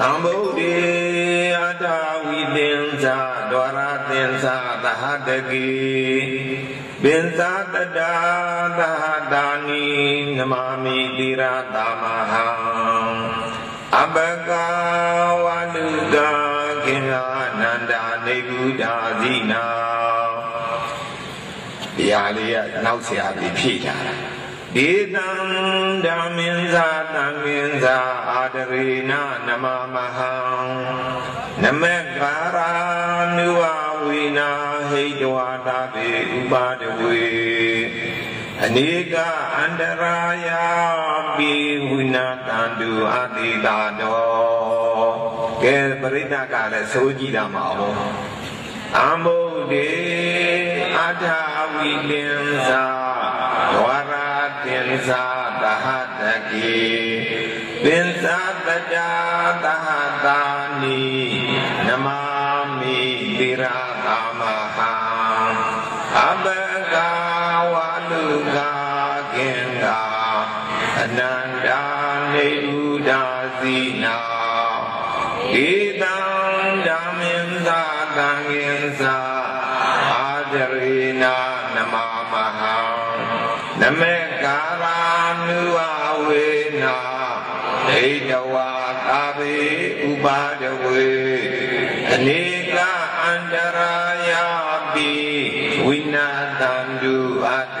သံဗုဒ္ဓေအတ္တဝိသင်္သာဒွါရသင်္သာသဟတကိပင်သာတတာသဟတာနိနမမိတိရသမဟံအပကဝတုကကိငါနန္ဒာနေဗုဒ္ဓဇိနာဒီဟာလေးကနောက်ဆရာပြီးဖြည့်ကြတာ ဒေတံဓမ္မင်္ဇာတံမင်္ဇာအာဒရေနနမမဟံနမေကာရာနုဝဝိနာဟိတဝါတာတိဥပါဒဝေအနိကအန္တရာယာပိဝိနာတံတုအတိတာတော်ကဲပရိသတ်ကလည်းစိုးကြည့်တာမအောင်အမုဒ္ဒေအထဝိလင်္ဇာဒဝရ တင်္ဇာသဟတကိပင်္ဇာတတာသဟတာနိနမမိတိရသမဟံအဘဂဝလုကကင်္ဂအနန္တနေဥဒါစီနာဧတံဓမ္မင်္သာတံငင်္သာအာဒရေနာနမမဟံ နမေကာရာနုဝဝေနာဒိတဝါကာဘေဥပါဒဝေအနိကအန္တရာယာပိဝိနာတံတုအတ္